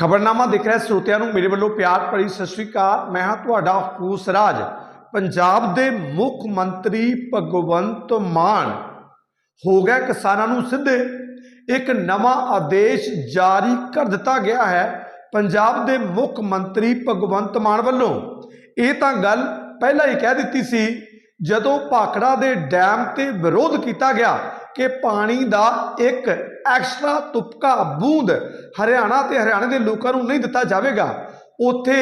ਖਬਰਨਾਮਾ ਦੇਖ ਰਿਹਾ ਸਰੋਤਿਆਂ ਨੂੰ ਮੇਰੇ ਵੱਲੋਂ ਪਿਆਰ ਭਰੀ ਸਤਿ ਸ਼੍ਰੀ ਅਕਾਲ। ਮੈਂ ਹਾਂ ਤੁਹਾਡਾ ਹੂਸ ਰਾਜ। ਪੰਜਾਬ ਦੇ ਮੁੱਖ ਮੰਤਰੀ ਭਗਵੰਤ ਮਾਨ। ਹੋ ਗਿਆ ਕਿਸਾਨਾਂ ਨੂੰ ਸਿੱਧੇ। ਇੱਕ ਨਵਾਂ ਆਦੇਸ਼ ਜਾਰੀ ਕਰ ਦਿੱਤਾ ਗਿਆ ਹੈ ਪੰਜਾਬ ਦੇ ਮੁੱਖ ਮੰਤਰੀ ਭਗਵੰਤ ਮਾਨ ਵੱਲੋਂ। ਇਹ ਤਾਂ ਗੱਲ ਪਹਿਲਾਂ ਹੀ ਕਹਿ ਦਿੱਤੀ ਸੀ, ਜਦੋਂ ਭਾਖੜਾ ਦੇ ਡੈਮ ਤੇ ਵਿਰੋਧ ਕੀਤਾ ਗਿਆ। ਕਿ ਪਾਣੀ ਦਾ ਇੱਕ ਐਕਸਟਰਾ ਤੁਪਕਾ ਬੂੰਦ ਹਰਿਆਣਾ ਤੇ ਹਰਿਆਣੇ ਦੇ ਲੋਕਾਂ ਨੂੰ ਨਹੀਂ ਦਿੱਤਾ ਜਾਵੇਗਾ। ਉੱਥੇ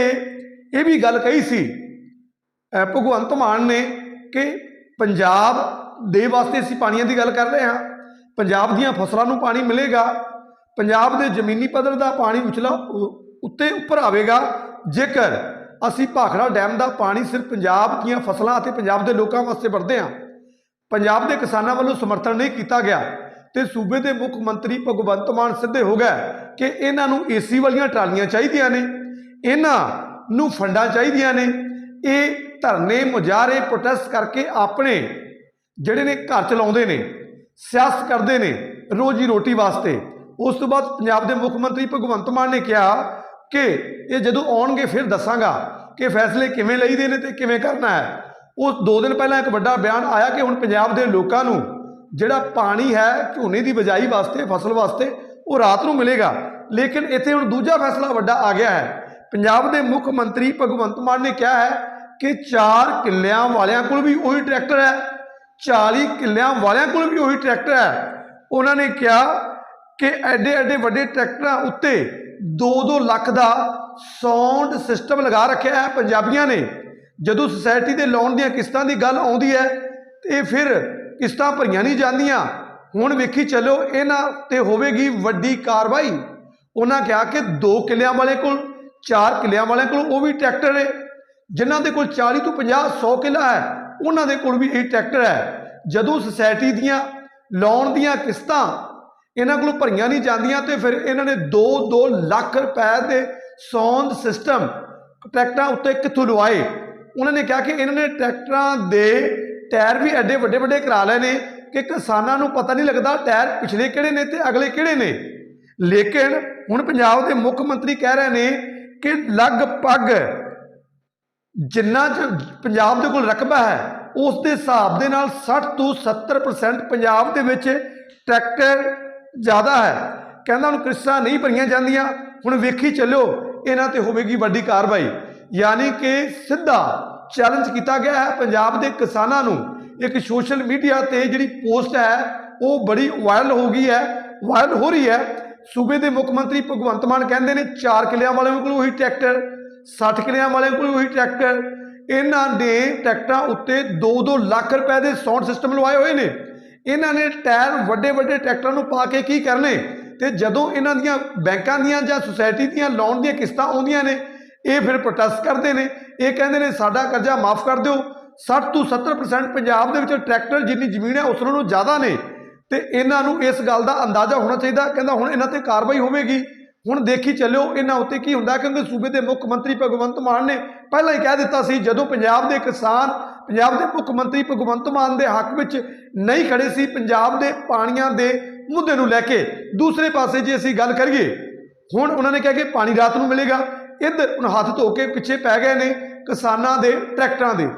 ਇਹ ਵੀ ਗੱਲ ਕਹੀ ਸੀ ਭਗਵੰਤ ਮਾਨ ਨੇ ਕਿ ਪੰਜਾਬ ਦੇ ਵਾਸਤੇ ਅਸੀਂ ਪਾਣੀਆਂ ਦੀ ਗੱਲ ਕਰ ਰਹੇ ਹਾਂ। ਪੰਜਾਬ ਦੀਆਂ ਫਸਲਾਂ ਨੂੰ ਪਾਣੀ ਮਿਲੇਗਾ, ਪੰਜਾਬ ਦੇ ਜ਼ਮੀਨੀ ਪੱਧਰ ਦਾ ਪਾਣੀ ਉਚਲਾ ਉੱਤੇ ਉੱਪਰ ਆਵੇਗਾ। ਜੇਕਰ ਅਸੀਂ ਭਾਖੜਾ ਡੈਮ ਦਾ ਪਾਣੀ ਸਿਰਫ ਪੰਜਾਬ ਦੀਆਂ ਫਸਲਾਂ ਅਤੇ ਪੰਜਾਬ ਦੇ ਲੋਕਾਂ ਵਾਸਤੇ ਵਰਦੇ ਹਾਂ ਪੰਜਾਬ ਦੇ ਕਿਸਾਨਾਂ ਵੱਲੋਂ ਸਮਰਥਨ ਨਹੀਂ ਕੀਤਾ ਗਿਆ ਤੇ ਸੂਬੇ ਦੇ ਮੁੱਖ ਮੰਤਰੀ ਭਗਵੰਤ ਮਾਨ ਸਿੱਧੇ ਹੋ ਗਏ ਕਿ ਇਹਨਾਂ ਨੂੰ ਏਸੀ ਵਾਲੀਆਂ ਟਰਾਲੀਆਂ ਚਾਹੀਦੀਆਂ ਨੇ, ਇਹਨਾਂ ਨੂੰ ਫੰਡਾਂ ਚਾਹੀਦੀਆਂ ਨੇ। ਇਹ ਧਰਨੇ ਮੁਜ਼ਾਹਰੇ ਪ੍ਰੋਟੈਸਟ ਕਰਕੇ ਆਪਣੇ ਜਿਹੜੇ ਨੇ ਘਰ ਚਲਾਉਂਦੇ ਨੇ, ਸਿਆਸਤ ਕਰਦੇ ਨੇ ਰੋਜੀ ਰੋਟੀ ਵਾਸਤੇ। ਉਸ ਤੋਂ ਬਾਅਦ ਪੰਜਾਬ ਦੇ ਮੁੱਖ ਮੰਤਰੀ ਭਗਵੰਤ ਮਾਨ ਨੇ ਕਿਹਾ ਕਿ ਇਹ ਜਦੋਂ ਆਉਣਗੇ ਫਿਰ ਦੱਸਾਂਗਾ ਕਿ ਫੈਸਲੇ ਕਿਵੇਂ ਲਈਦੇ ਨੇ ਤੇ ਕਿਵੇਂ ਕਰਨਾ ਹੈ। ਉਹ ਦੋ ਦਿਨ ਪਹਿਲਾਂ ਇੱਕ ਵੱਡਾ ਬਿਆਨ ਆਇਆ ਕਿ ਹੁਣ ਪੰਜਾਬ ਦੇ ਲੋਕਾਂ ਨੂੰ ਜਿਹੜਾ ਪਾਣੀ ਹੈ ਝੋਨੇ ਦੀ ਬਿਜਾਈ ਵਾਸਤੇ, ਫਸਲ ਵਾਸਤੇ, ਉਹ ਰਾਤ ਨੂੰ ਮਿਲੇਗਾ। ਲੇਕਿਨ ਇੱਥੇ ਹੁਣ ਦੂਜਾ ਫੈਸਲਾ ਵੱਡਾ ਆ ਗਿਆ ਹੈ। ਪੰਜਾਬ ਦੇ ਮੁੱਖ ਮੰਤਰੀ ਭਗਵੰਤ ਮਾਨ ਨੇ ਕਿਹਾ ਹੈ ਕਿ 4 ਕਿੱਲਿਆਂ ਵਾਲਿਆਂ ਕੋਲ ਵੀ ਉਹੀ ਟਰੈਕਟਰ ਹੈ। 40 ਕਿੱਲਿਆਂ ਵਾਲਿਆਂ ਕੋਲ ਵੀ ਉਹੀ ਟਰੈਕਟਰ ਹੈ। ਉਹਨਾਂ ਨੇ ਕਿਹਾ ਕਿ ਐਡੇ ਐਡੇ ਵੱਡੇ ਟਰੈਕਟਰਾਂ ਉੱਤੇ 2-2 ਲੱਖ ਦਾ ਸਾਊਂਡ ਸਿਸਟਮ ਲਗਾ ਰੱਖਿਆ ਹੈ ਪੰਜਾਬੀਆਂ ਨੇ। ਜਦੋਂ ਸੁਸਾਇਟੀ ਦੇ ਲੋਨ ਦੀਆਂ ਕਿਸ਼ਤਾਂ ਦੀ ਗੱਲ ਆਉਂਦੀ ਹੈ, ਤੇ ਫਿਰ ਕਿਸ਼ਤਾਂ ਭਰੀਆਂ ਨਹੀਂ ਜਾਂਦੀਆਂ। ਹੁਣ ਵੇਖੀ ਚੱਲੋ, ਇਹਨਾਂ ਤੇ ਹੋਵੇਗੀ ਵੱਡੀ ਕਾਰਵਾਈ। ਉਹਨਾਂ ਕਿਹਾ ਕਿ 2 ਕਿੱਲਿਆਂ ਵਾਲੇ ਕੋਲ 4 ਕਿੱਲਿਆਂ ਵਾਲਿਆਂ ਕੋਲ ਉਹ ਵੀ ਟਰੈਕਟਰ ਨੇ। ਜਿਨ੍ਹਾਂ ਦੇ ਕੋਲ 40 ਤੋਂ 50 100 ਕਿੱਲਾ ਹੈ, ਉਹਨਾਂ ਦੇ ਕੋਲ ਵੀ ਇਹ ਟਰੈਕਟਰ ਹੈ। ਜਦੋਂ ਸੁਸਾਇਟੀ ਦੀਆਂ ਲੋਨ ਦੀਆਂ ਕਿਸ਼ਤਾਂ ਇਹਨਾਂ ਕੋਲੋਂ ਭਰੀਆਂ ਨਹੀਂ ਜਾਂਦੀਆਂ, ਤੇ ਫਿਰ ਇਹਨਾਂ ਨੇ 2-2 ਲੱਖ ਰੁਪਏ ਦੇ ਸੌਂਦ ਸਿਸਟਮ ਟਰੈਕਟਰਾਂ ਉੱਤੇ ਕਿੱਥੋਂ ਲਵਾਏ? ਉਹਨਾਂ ਨੇ ਕਿਹਾ ਕਿ ਇਹਨਾਂ ਨੇ ਟਰੈਕਟਰਾਂ ਦੇ ਟਾਇਰ ਵੀ ਐਡੇ ਵੱਡੇ ਵੱਡੇ ਕਰਾ ਲਏ ਨੇ ਕਿ ਕਿਸਾਨਾਂ ਨੂੰ ਪਤਾ ਨਹੀਂ ਲੱਗਦਾ ਟਾਇਰ ਪਿਛਲੇ ਕਿਹੜੇ ਨੇ ਤੇ ਅਗਲੇ ਕਿਹੜੇ ਨੇ। ਲੇਕਿਨ ਹੁਣ ਪੰਜਾਬ ਦੇ ਮੁੱਖ ਮੰਤਰੀ ਕਹਿ ਰਹੇ ਨੇ ਕਿ ਲਗਭਗ ਜਿੰਨਾ ਚ ਪੰਜਾਬ ਦੇ ਕੋਲ ਰਕਬਾ ਹੈ, ਉਸ ਦੇ ਹਿਸਾਬ ਦੇ ਨਾਲ 60 ਤੋਂ 70% ਪੰਜਾਬ ਦੇ ਵਿੱਚ ਟਰੈਕਟਰ ਜ਼ਿਆਦਾ ਹੈ। ਕਹਿੰਦਾ ਹੁਣ ਕਿਸ਼ਤਾਂ ਨਹੀਂ ਭਰੀਆਂ ਜਾਂਦੀਆਂ, ਹੁਣ ਵੇਖੀ ਚੱਲਿਓ, ਇਹਨਾਂ ਤੇ ਹੋਵੇਗੀ ਵੱਡੀ ਕਾਰਵਾਈ। ਯਾਨੀ ਕਿ ਸਿੱਧਾ ਚੈਲੰਜ ਕੀਤਾ ਗਿਆ ਹੈ ਪੰਜਾਬ ਦੇ ਕਿਸਾਨਾਂ ਨੂੰ। ਇੱਕ ਸੋਸ਼ਲ ਮੀਡੀਆ ਤੇ ਜਿਹੜੀ ਪੋਸਟ ਹੈ, ਉਹ ਬੜੀ ਵਾਇਰਲ ਹੋ ਗਈ ਹੈ ਵਾਇਰਲ ਹੋ ਰਹੀ ਹੈ। ਸੂਬੇ ਦੇ ਮੁੱਖ ਮੰਤਰੀ ਭਗਵੰਤ ਮਾਨ ਕਹਿੰਦੇ ਨੇ 4 ਕਿਲਿਆਂ ਵਾਲਿਆਂ ਕੋਲ ਉਹੀ ਟਰੈਕਟਰ 60 ਕਿੱਲਿਆਂ ਵਾਲਿਆਂ ਕੋਲ ਉਹੀ ਟਰੈਕਟਰ ਇਹਨਾਂ ਨੇ ਟਰੈਕਟਰਾਂ ਉੱਤੇ 2-2 ਲੱਖ ਰੁਪਏ ਦੇ ਸਾਊਂਡ ਸਿਸਟਮ ਲਵਾਏ ਹੋਏ ਨੇ। ਇਹਨਾਂ ਨੇ ਟਾਇਰ ਵੱਡੇ ਵੱਡੇ ਟਰੈਕਟਰਾਂ ਨੂੰ ਪਾ ਕੇ ਕੀ ਕਰਨੇ? ਤੇ ਜਦੋਂ ਇਹਨਾਂ ਦੀਆਂ ਬੈਂਕਾਂ ਦੀਆਂ ਜਾਂ ਸੁਸਾਇਟੀ ਦੀਆਂ ਲੋਨ ਦੀਆਂ ਕਿਸ਼ਤਾਂ ਆਉਂਦੀਆਂ ਨੇ ਇਹ ਫਿਰ ਪ੍ਰੋਟੈਸਟ ਕਰਦੇ ਨੇ। ਇਹ ਕਹਿੰਦੇ ਨੇ, ਸਾਡਾ ਕਰਜ਼ਾ ਮਾਫ ਕਰ ਦਿਓ। 60 ਤੋਂ 70% ਪੰਜਾਬ ਦੇ ਵਿੱਚ ਟਰੈਕਟਰ ਜਿੰਨੀ ਜ਼ਮੀਨ ਹੈ, ਉਸ ਨਾਲੋਂ ਜ਼ਿਆਦਾ ਨੇ। ਤੇ ਇਹਨਾਂ ਨੂੰ ਇਸ ਗੱਲ ਦਾ ਅੰਦਾਜ਼ਾ ਹੋਣਾ ਚਾਹੀਦਾ। ਕਹਿੰਦਾ, ਹੁਣ ਇਹਨਾਂ ਤੇ ਕਾਰਵਾਈ ਹੋਵੇਗੀ। ਹੁਣ ਦੇਖੀ ਚੱਲਿਓ, ਇਹਨਾਂ ਉੱਤੇ ਕੀ ਹੁੰਦਾ ਕਿਉਂਕਿ ਸੂਬੇ ਦੇ ਮੁੱਖ ਮੰਤਰੀ ਭਗਵੰਤ ਮਾਨ ਨੇ ਪਹਿਲਾਂ ਹੀ ਕਹਿ ਦਿੱਤਾ ਸੀ, ਜਦੋਂ ਪੰਜਾਬ ਦੇ ਕਿਸਾਨ, ਪੰਜਾਬ ਦੇ ਮੁੱਖ ਮੰਤਰੀ ਭਗਵੰਤ ਮਾਨ ਦੇ ਹੱਕ ਵਿੱਚ ਨਹੀਂ ਖੜੇ ਸੀ, ਪੰਜਾਬ ਦੇ ਪਾਣੀਆਂ ਦੇ ਮੁੱਦੇ ਨੂੰ ਲੈ ਕੇ ਦੂਸਰੇ ਪਾਸੇ ਜੇ ਅਸੀਂ ਗੱਲ ਕਰੀਏ, ਹੁਣ ਉਹਨਾਂ ਨੇ ਕਿਹਾ ਕਿ ਪਾਣੀ ਰਾਤ ਨੂੰ ਮਿਲੇਗਾ। ਇੱਧਰ ਹੁਣ ਹੱਥ ਧੋ ਕੇ ਪਿੱਛੇ ਪੈ ਗਏ ਨੇ ਕਿਸਾਨਾਂ ਦੇ ਟਰੈਕਟਰਾਂ ਦੇ।